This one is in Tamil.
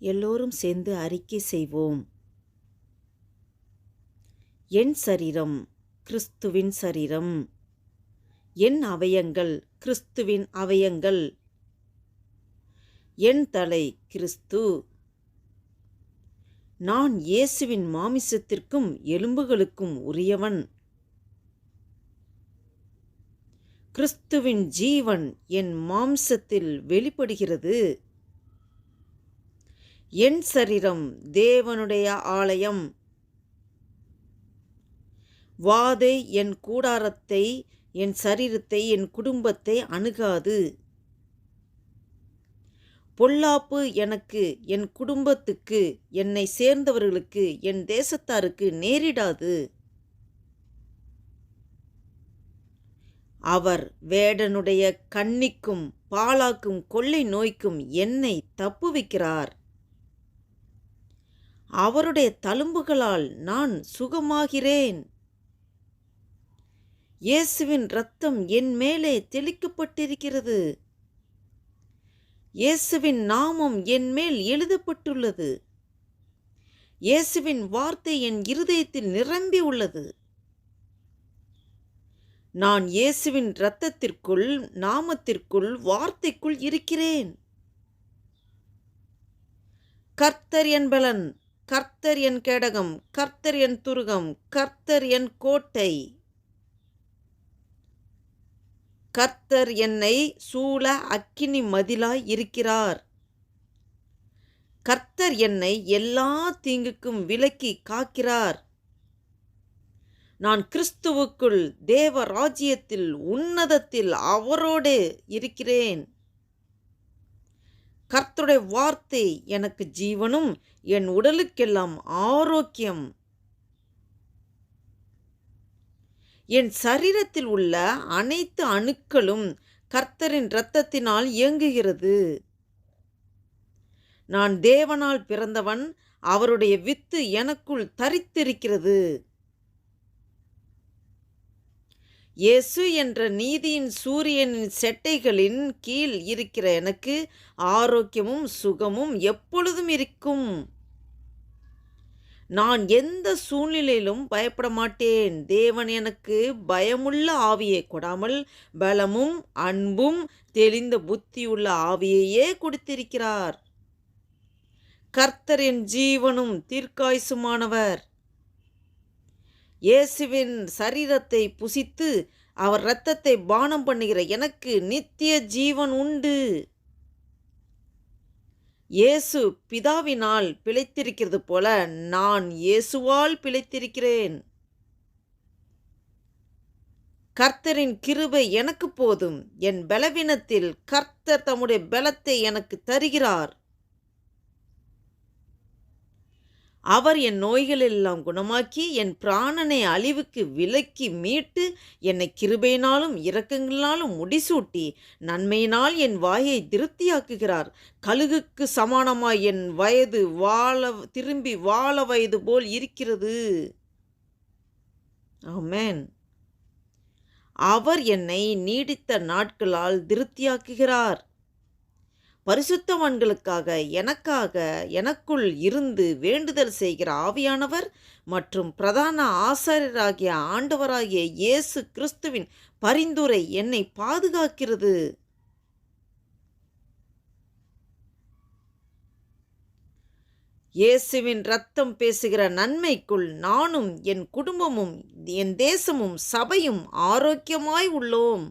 எல்லோரும் சேர்ந்து அறிக்கை செய்வோம். என் சரீரம் கிறிஸ்துவின் சரீரம். என் அவயங்கள் கிறிஸ்துவின் அவயங்கள். என் தலை கிறிஸ்து. நான் இயேசுவின் மாமிசத்திற்கும் எலும்புகளுக்கும் உரியவன். கிறிஸ்துவின் ஜீவன் என் மாம்சத்தில் வெளிப்படுகிறது. என் சரீரம் தேவனுடைய ஆலயம். வாதை என் கூடாரத்தை என் சரீரத்தை என் குடும்பத்தை அணுகாது. பொல்லாப்பு எனக்கு என் குடும்பத்துக்கு என்னை சேர்ந்தவர்களுக்கு என் தேசத்தாருக்கு நேரிடாது. அவர் வேடனுடைய கண்ணிக்கும் பாலாக்கும் கொள்ளை நோய்க்கும் என்னை தப்புவிக்கிறார். அவருடைய தழும்புகளால் நான் சுகமாகிறேன். இயேசுவின் இரத்தம் என் மேலே தெளிக்கப்பட்டிருக்கிறது. இயேசுவின் நாமம் என் மேல் எழுதப்பட்டுள்ளது. இயேசுவின் வார்த்தை என் இருதயத்தில் நிரம்பி உள்ளது. நான் இயேசுவின் இரத்தத்திற்குள் நாமத்திற்குள் வார்த்தைக்குள் இருக்கிறேன். கர்த்தர் என் பலன் கர்த்தர் என் கேடகம் கர்த்தர் என் துருகம் கர்த்தர் என் கோட்டை. கர்த்தர் என்னை சூழ அக்கினி மதிலாய் இருக்கிறார். கர்த்தர் என்னை எல்லா தீங்குக்கும் விலக்கி காக்கிறார். நான் கிறிஸ்துவுக்குள் தேவ ராஜ்யத்தில் உன்னதத்தில் அவரோடு இருக்கிறேன். கர்த்தருடைய வார்த்தை எனக்கு ஜீவனும் என் உடலுக்கெல்லாம் ஆரோக்கியம். என் சரீரத்தில் உள்ள அனைத்து அணுக்களும் கர்த்தரின் இரத்தத்தினால் இயங்குகிறது. நான் தேவனால் பிறந்தவன் அவருடைய வித்து எனக்குள் தரித்திருக்கிறது. இயேசு என்ற நீதியின் சூரியனின் செட்டைகளின் கீழ் இருக்கிற எனக்கு ஆரோக்கியமும் சுகமும் எப்பொழுதும் இருக்கும். நான் எந்த சூழ்நிலையிலும் பயப்பட மாட்டேன். தேவன் எனக்கு பயமுள்ள ஆவியை கொடாமல் பலமும் அன்பும் தெளிந்த புத்தியுள்ள ஆவியையே கொடுத்திருக்கிறார். கர்த்தரின் ஜீவனும் தீர்க்காயுசுமானவர். இயேசுவின் சரீரத்தை புசித்து அவர் இரத்தத்தை பானம் பண்ணுகிற எனக்கு நித்திய ஜீவன் உண்டு. இயேசு பிதாவினால் பிழைத்திருக்கிறது போல நான் இயேசுவால் பிழைத்திருக்கிறேன். கர்த்தரின் கிருபை எனக்கு போதும். என் பலவீனத்தில் கர்த்தர் தம்முடைய பலத்தை எனக்கு தருகிறார். அவர் என் நோய்களெல்லாம் குணமாக்கி என் பிராணனை அழிவுக்கு விலக்கி மீட்டு என்னை கிருபையினாலும் இரக்கங்களினாலும் முடிசூட்டி நன்மையினால் என் வாயை திருப்தியாக்குகிறார். கழுகுக்கு சமானமாய் என் வயது வாழ திரும்பி வாழ வயது போல் இருக்கிறது. ஆமேன். அவர் என்னை நீடித்த நாட்களால் திருப்தியாக்குகிறார். பரிசுத்தவான்களுக்காக எனக்காக எனக்குள் இருந்து வேண்டுதல் செய்கிற ஆவியானவர் மற்றும் பிரதான ஆசாரியராகிய ஆண்டவராகிய இயேசு கிறிஸ்துவின் பரிந்துரை என்னை பாதுகாக்கிறது. இயேசுவின் ரத்தம் பேசுகிற நன்மைக்குள் நானும் என் குடும்பமும் என் தேசமும் சபையும் ஆரோக்கியமாய் உள்ளோம்.